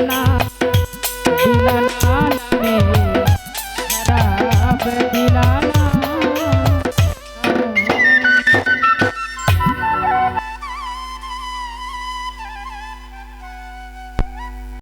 না